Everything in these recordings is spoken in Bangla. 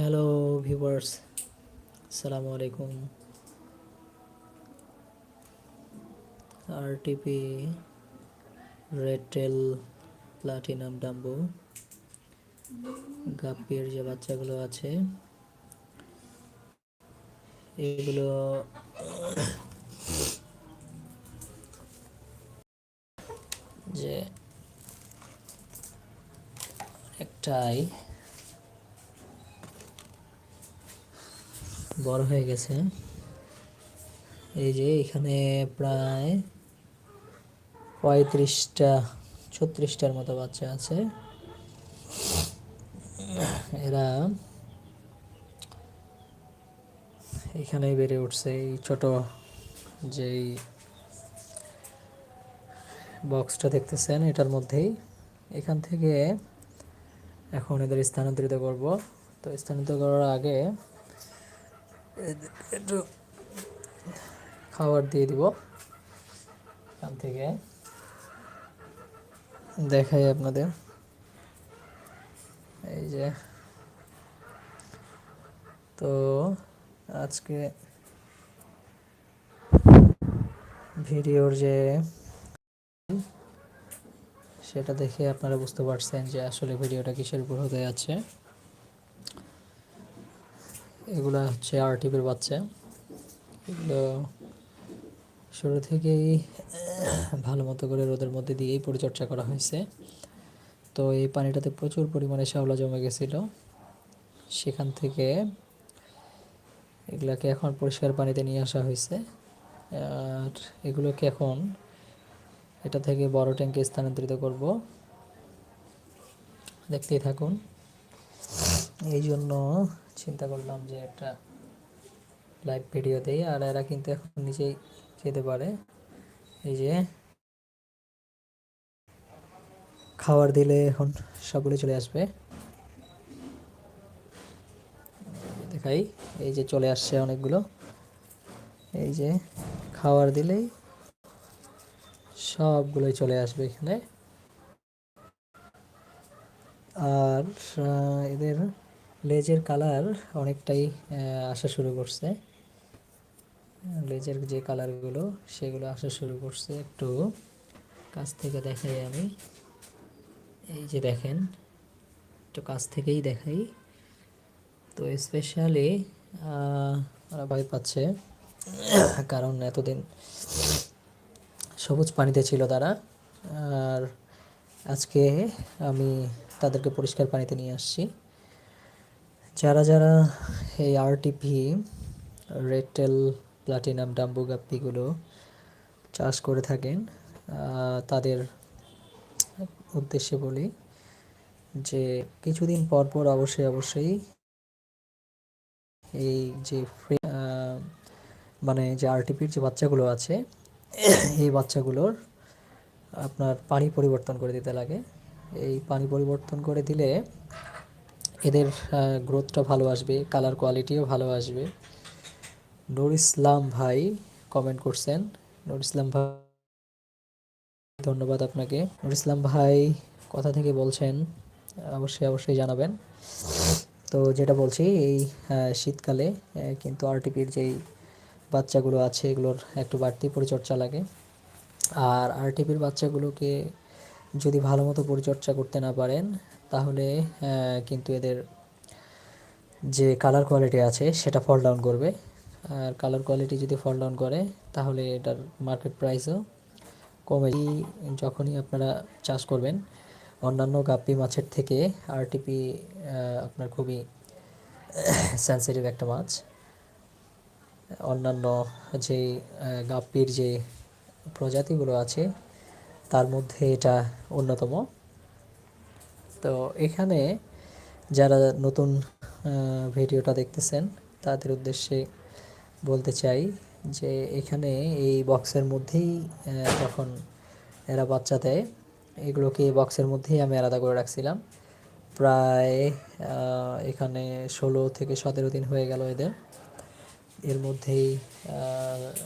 হ্যালো ভিউয়ার্স আসসালামু আলাইকুম RTP red tail platinum dumbo গাপ্পির যে বাচ্চাগুলো আছে, এগুলো যে একটাই বড় হয়ে গেছে। এই যে এখানে প্রায় পঁয়ত্রিশটা, ছত্রিশটার মতো বাচ্চা আছে। এরা এখানেই বেড়ে উঠছে। এই ছোট যেই বক্সটা দেখতেছেন, এটার মধ্যেই। এখান থেকে এখন এদের স্থানান্তরিত করব। তো স্থানান্তরিত করার আগে একটু খাবার দিয়ে দিব। এখান থেকে দেখাই আপনাদের। এই যে। তো আজকে ভিডিওর যে সেটা দেখে আপনারা বুঝতে পারছেন যে আসলে ভিডিওটা কিসের উপর হতে যাচ্ছে। এগুলা হচ্ছে আরটিপির বাচ্চা। এগুলো শুরু থেকেই ভালো মতো করে রোদের মধ্যে দিয়েই পরিচর্যা করা হয়েছে। তো এই পানিটাতে প্রচুর পরিমাণে শ্যাওলা জমে গেছিল। সেখান থেকে এগুলাকে এখন পরিষ্কার পানিতে নিয়ে আসা হয়েছে। আর এগুলোকে এখন এটা থেকে বড় ট্যাঙ্কে স্থানান্তরিত করব। দেখতেই থাকুন। এই জন্য চিন্তা করলাম যে একটা লাইভ ভিডিও দেই, আর এরা কিন্তু এখন নিজেই যেতে পারে। এই যে খাবার দিলে এখন সবগুলো চলে আসবে। দেখাই, এই যে চলে আসছে অনেকগুলো। এই যে খাবার দিলেই সবগুলোই চলে আসবে এখানে। আর এদের লেজের কালার অনেকটাই আসা শুরু করছে। লেজের যে কালারগুলো, সেগুলো আসা শুরু করছে একটু। কাছ থেকে দেখাই আমি। এই যে দেখেন, একটু কাছ থেকেই দেখাই। তো স্পেশালি ওরা ভয় পাচ্ছে। কারণ এতদিন সবুজ পানিতে ছিল তারা। আর আজকে আমি তাদেরকে পরিষ্কার পানিতে নিয়ে আসছি। যারা যারা এই RTP red tail platinum dumbo গাপ্পিগুলো চাষ করে থাকেন তাদের উদ্দেশ্যে বলি যে কিছুদিন পর পর অবশ্যই অবশ্যই এই যে মানে যে আরটিপির যে বাচ্চাগুলো আছে, এই বাচ্চাগুলোর আপনার পানি পরিবর্তন করে দিতে লাগে। এই পানি পরিবর্তন করে দিলে এদের গ্রোথটা ভালো আসবে কালার কোয়ালিটিও ভালো আসবে। নুর ইসলাম ভাই কমেন্ট করছেন। নুর ইসলাম ভাই, ধন্যবাদ আপনাকে। নুর ইসলাম ভাই কথা থেকে বলছেন, অবশ্যই অবশ্যই জানাবেন। তো যেটা বলছি, এই শীতকালে কিন্তু আরটিপির যেই বাচ্চাগুলো আছে, এগুলোর একটু বাড়তি পরিচর্যা লাগে। আর আরটিপির বাচ্চাগুলোকে যদি ভালো মতো পরিচর্যা করতে না পারেন তাহলে কিন্তু এদের যে কালার কোয়ালিটি আছে, সেটা ফল ডাউন করবে। আর কালার কোয়ালিটি যদি ফল ডাউন করে, তাহলে এটার মার্কেট প্রাইসও কমে যখনই আপনারা চাষ করবেন, অন্যান্য গাপ্পি মাছের থেকে আরটিপি আপনার খুবই সেন্সিটিভ একটা মাছ। অন্যান্য যে গাপ্পির যে প্রজাতিগুলো আছে, তার মধ্যে এটা অন্যতম। তো এখানে যারা নতুন ভিডিওটা দেখতেছেন, তাদের উদ্দেশ্যে বলতে চাই যে এখানে এই বক্সের মধ্যেই যখন এরা বাচ্চা দেয়, এগুলোকে এই বক্সের মধ্যেই আমি আলাদা করে রাখছিলাম। প্রায় এখানে ষোলো থেকে সতেরো দিন হয়ে গেল এদের। এর মধ্যেই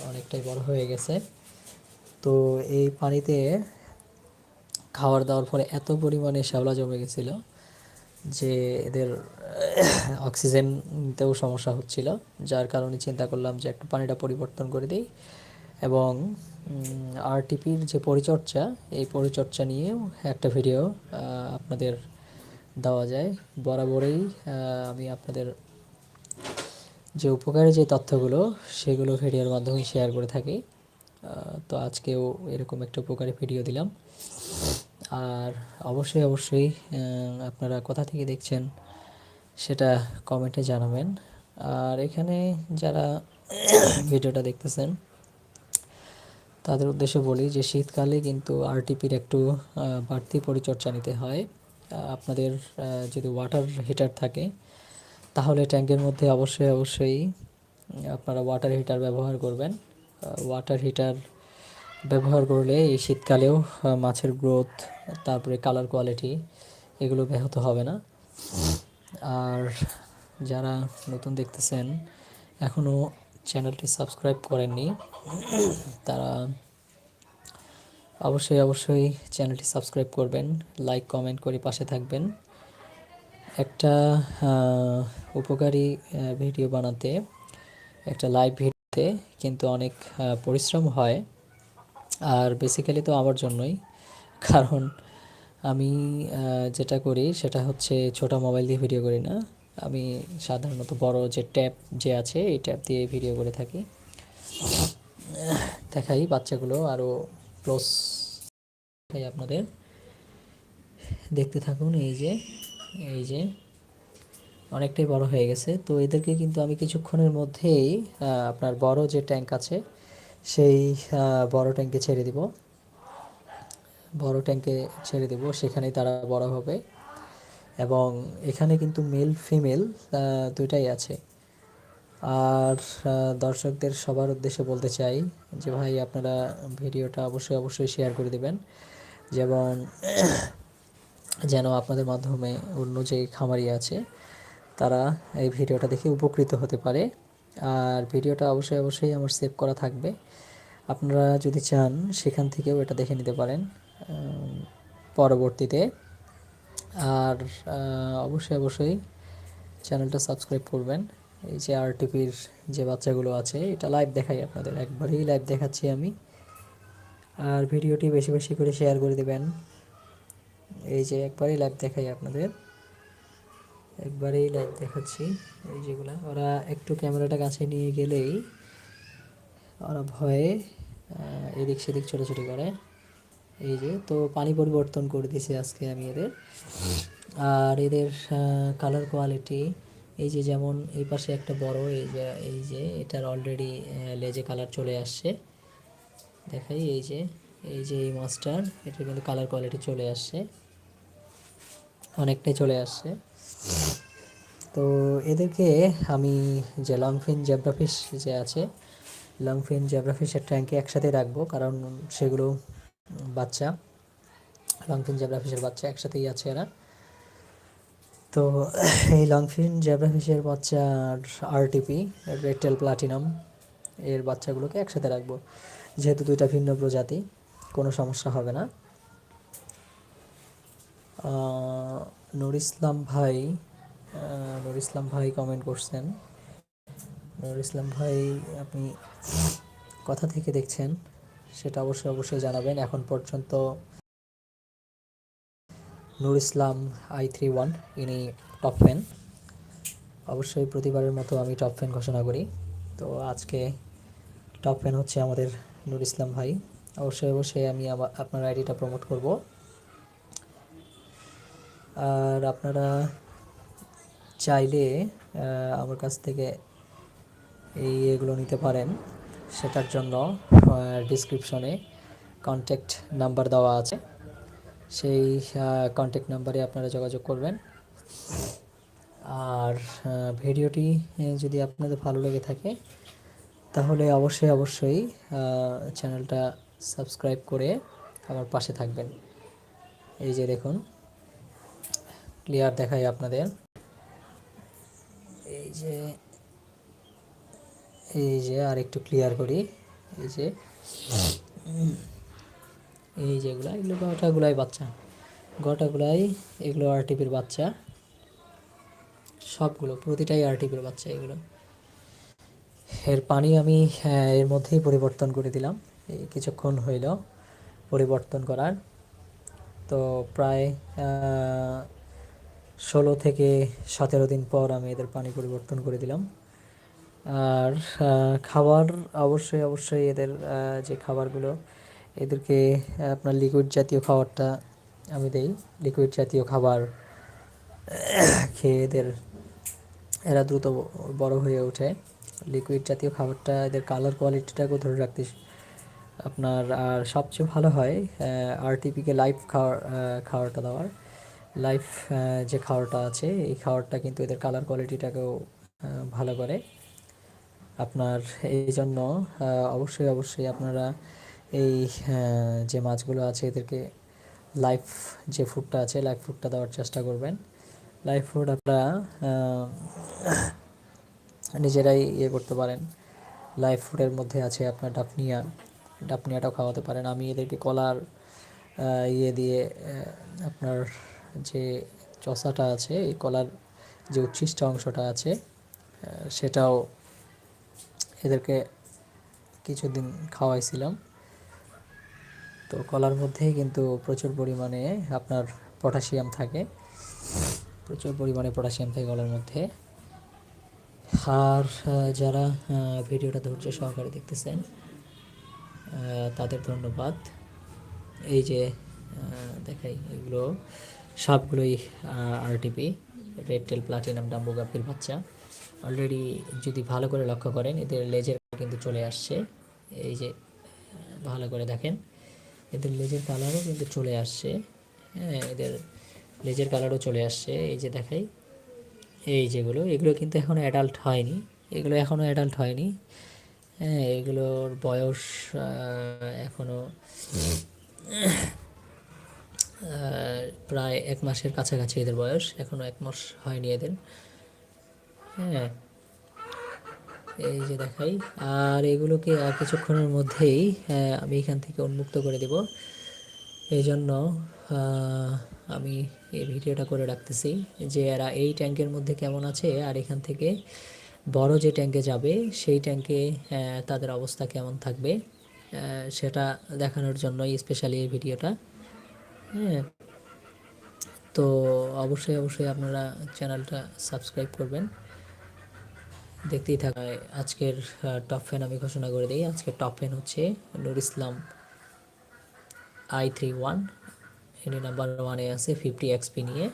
অনেকটাই বড় হয়ে গেছে। তো এই পানিতে খাবার দাওয়ার পরে এত পরিমাণে শ্যাওলা জমে গেছিল যে এদের অক্সিজেনতেও সমস্যা হচ্ছিল, যার কারণে চিন্তা করলাম যে একটু পানিটা পরিবর্তন করে দিই এবং আরটিপির যে পরিচর্যা, এই পরিচর্যা নিয়েও একটা ভিডিও আপনাদের দেওয়া যায়। বরাবরই আমি আপনাদের যে উপকারী যে তথ্যগুলো, সেগুলো ভিডিওর মাধ্যমে শেয়ার করে থাকি। তো আজকেও এরকম একটা উপকারী ভিডিও দিলাম। আর অবশ্যই অবশ্যই আপনারা কোথা থেকে দেখছেন সেটা কমেন্টে জানাবেন। আর এখানে যারা ভিডিওটা দেখতেছেন, তাদের উদ্দেশ্যে বলি যে শীতকালে কিন্তু আরটিপির একটু বাড়তি পরিচর্যা নিতে হয়। আপনাদের যদি ওয়াটার হিটার থাকে, তাহলে ট্যাঙ্কের মধ্যে অবশ্যই অবশ্যই আপনারা ওয়াটার হিটার ব্যবহার করবেন। ওয়াটার হিটার ব্যবহার করলে এই শীতকালেও মাছের গ্রোথ তারপরে কালার কোয়ালিটি এগুলো ব্যাহত হবে না। আর যারা নতুন দেখতেছেন এখনও চ্যানেলটি সাবস্ক্রাইব করেননি, তারা অবশ্যই অবশ্যই চ্যানেলটি সাবস্ক্রাইব করবেন লাইক কমেন্ট করে পাশে থাকবেন। একটা উপকারী ভিডিও বানাতে, একটা লাইভ ভিডিওতে কিন্তু অনেক পরিশ্রম হয়। আর বেসিক্যালি তো আমার জন্যই। কারণ আমি যেটা করি সেটা হচ্ছে ছোটো মোবাইল দিয়ে ভিডিও করি না। আমি সাধারণত বড় যে ট্যাব যে আছে, এই ট্যাব দিয়ে ভিডিও করে থাকি। দেখাই বাচ্চাগুলো আরও ক্লোজ দেখাই আপনাদের। দেখতে থাকুন, এই যে এই যে, অনেকটাই বড় হয়ে গেছে। তো এদেরকে কিন্তু আমি কিছুক্ষণের মধ্যেই আপনার বড় যে ট্যাঙ্ক আছে সেই বড় ট্যাঙ্কে ছেড়ে দিব। বড় ট্যাঙ্কে ছেড়ে দেব, সেখানেই তারা বড় হবে। এবং এখানে কিন্তু মেল, ফিমেল দুইটাই আছে। আর দর্শকদের সবার উদ্দেশ্যে বলতে চাই যে ভাই, আপনারা ভিডিওটা অবশ্যই অবশ্যই শেয়ার করে দেবেন। যেমন, যেন আপনাদের মাধ্যমে অন্য যে খামারি আছে, তারা এই ভিডিওটা দেখে উপকৃত হতে পারে। আর ভিডিওটা অবশ্যই অবশ্যই আমার সেভ করা থাকবে। আপনারা যদি চান, সেখান থেকেও এটা দেখে নিতে পারেন পরবর্তীতে। আর অবশ্যই অবশ্যই চ্যানেলটা সাবস্ক্রাইব করবেন। এই যে আরটিপির যে বাচ্চাগুলো আছে, এটা লাইভ দেখাই আপনাদের। একবারেই লাইভ দেখাচ্ছি আমি। আর ভিডিওটি বেশি বেশি করে শেয়ার করে দেবেন। এই যে একবারেই লাইভ দেখাই আপনাদের। একবারেই লাইভ দেখাচ্ছি, এই যেগুলা। ওরা একটু ক্যামেরাটা কাছে নিয়ে গেলেই ওরা ভয়ে এদিক সেদিক ছোটাছুটি করে। এই যে, তো পানি পরিবর্তন করে দিয়েছি আজকে আমি এদের। আর এদের কালার কোয়ালিটি এই যে যেমন এই পাশে একটা বড়, এই যে এই যে, এটার অলরেডি লেজে কালার চলে আসছে। দেখাই, এই যে এই যে এই মাছটার এটার কিন্তু কালার কোয়ালিটি চলে আসছে। অনেকটাই চলে আসছে। তো এদেরকে আমি যে লংফিন জেব্রাফিশ যে আছে লংফিন জেব্রাফিশের ট্যাঙ্কে একসাথে রাখব, কারণ সেগুলো বাচ্চা। লংফিন জেব্রাফিশের বাচ্চা একসাথেই আছে এরা। তো এই লংফিন জেব্রাফিশের বাচ্চা আরটিপি রেটেল প্লাটিনাম এর বাচ্চাগুলোকে একসাথে রাখব। যেহেতু দুইটা ভিন্ন প্রজাতি, কোনো সমস্যা হবে না। নুর ইসলাম ভাই নুর ইসলাম ভাই কমেন্ট করছেন। নুর ইসলাম ভাই, আপনি কথা থেকে দেখছেন, সেটা অবশ্যই অবশ্যই জানাবেন। এখন পর্যন্ত Nur Islam I three one, ইনি টপ ফ্যান অবশ্যই প্রতিবারের মতো আমি টপ ফ্যান ঘোষণা করি। তো আজকে টপ ফ্যান হচ্ছে আমাদের নুর ইসলাম ভাই। অবশ্যই অবশ্যই আমি আপনার আইডিটা প্রমোট করব। আর আপনারা চাইলে আমার কাছ থেকে এই এগুলো নিতে পারেন। সেটার জন্য ডিসক্রিপশনে কন্ট্যাক্ট নাম্বার দেওয়া আছে। সেই কন্ট্যাক্ট নাম্বারে আপনারা যোগাযোগ করবেন। আর ভিডিওটি যদি আপনাদের ভালো লেগে থাকে, তাহলে অবশ্যই অবশ্যই চ্যানেলটা সাবস্ক্রাইব করে আমার পাশে থাকবেন। এই যে দেখুন। ক্লিয়ার দেখাই আপনাদের। এই যে এই যে আর একটু ক্লিয়ার করি। এই যে এই যেগুলো এগুলো গোটাগুলাই বাচ্চা। গোটাগুলাই এগুলো আর টিপির বাচ্চা। সবগুলো প্রতিটাই আরটিপির বাচ্চা এগুলো। এর পানি আমি আহ, এর মধ্যেই পরিবর্তন করে দিলাম। এই কিছুক্ষণ হইল পরিবর্তন করার। তো প্রায় ষোলো থেকে সতেরো দিন পর আমি এদের পানি পরিবর্তন করে দিলাম। আর খাবার অবশ্যই অবশ্যই এদের যে খাবারগুলো এদেরকে, আপনার লিকুইড জাতীয় খাবারটা আমি দেই। লিকুইড জাতীয় খাবার খেয়ে এদের, এরা দ্রুত বড় হয়ে ওঠে। লিকুইড জাতীয় খাবারটা, এদের কালার কোয়ালিটিটাকেও ধরে রাখতে আপনার, আর সবচেয়ে ভালো হয় আরটিপিকে লাইভ খাওয়ার খাওয়ারটা দেওয়ার। লাইভ যে খাওয়ারটা আছে, এই খাওয়ারটা কিন্তু এদের কালার কোয়ালিটিটাকেও ভালো করে। আপনার এই জন্য অবশ্যই অবশ্যই আপনারা এই যে মাছগুলো আছে, এদেরকে লাইফ যে ফুডটা আছে লাইফ ফুডটা দেওয়ার চেষ্টা করবেন। লাইফ ফুড আপনারা নিজেরাই ইয়ে করতে পারেন। লাইফ ফুডের মধ্যে আছে আপনার ডাফনিয়া ডাফনিয়াটাও খাওয়াতে পারেন। আমি এদেরকে কলার ইয়ে দিয়ে আপনার যে চষাটা আছে, এই কলার যে উচ্ছিষ্ট অংশটা আছে সেটাও এদেরকে কিছুদিন খাওয়াইছিলাম। তো কলার মধ্যেই কিন্তু প্রচুর পরিমাণে আপনার পটাশিয়াম থাকে। প্রচুর পরিমাণে পটাশিয়াম থাকে কলার মধ্যে। আর যারা ভিডিওটা ধৈর্য সহকারে দেখতেছেন তাদের ধন্যবাদ। এই যে দেখাই এগুলো। সবগুলোই RTP red tail platinum dumbo গাপির বাচ্চা। অলরেডি যদি ভালো করে লক্ষ্য করেন, এদের লেজের কিন্তু চলে আসছে। এই যে, ভালো করে দেখেন, এদের লেজের কালারও কিন্তু চলে আসছে। হ্যাঁ এদের লেজের কালারও চলে আসছে। এই যে দেখাই, এই যেগুলো, এগুলো কিন্তু এখনও অ্যাডাল্ট হয়নি। এগুলো এখনও অ্যাডাল্ট হয়নি। হ্যাঁ এগুলোর বয়স এখনও প্রায় এক মাসের কাছাকাছি এদের বয়স। এখনও এক মাস হয়নি এদের। হ্যাঁ। এই যে দেখাই। আর এগুলোকে আর কিছুক্ষণের মধ্যেই আমি এখান থেকে উন্মুক্ত করে দেব। এই জন্য আমি এই ভিডিওটা করে রাখতেছি যে এরা এই ট্যাঙ্কের মধ্যে কেমন আছে আর এখান থেকে বড় যে ট্যাঙ্কে যাবে, সেই ট্যাঙ্কে তাদের অবস্থা কেমন থাকবে সেটা দেখানোর জন্যই স্পেশালি এই ভিডিওটা হ্যাঁ। তো অবশ্যই অবশ্যই আপনারা চ্যানেলটা সাবস্ক্রাইব করবেন। দেখতেই থাকায় আজকের টপ ফ্যান আমি ঘোষণা করে দিই। আজকের টপ ফ্যান হচ্ছে Nur Islam I three one. এটি নাম্বার ওয়ানে আছে ফিফটি এক্সপি নিয়ে।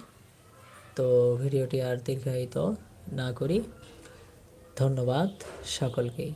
তো ভিডিওটি আর দীর্ঘায়িত না করি। ধন্যবাদ সকলকেই।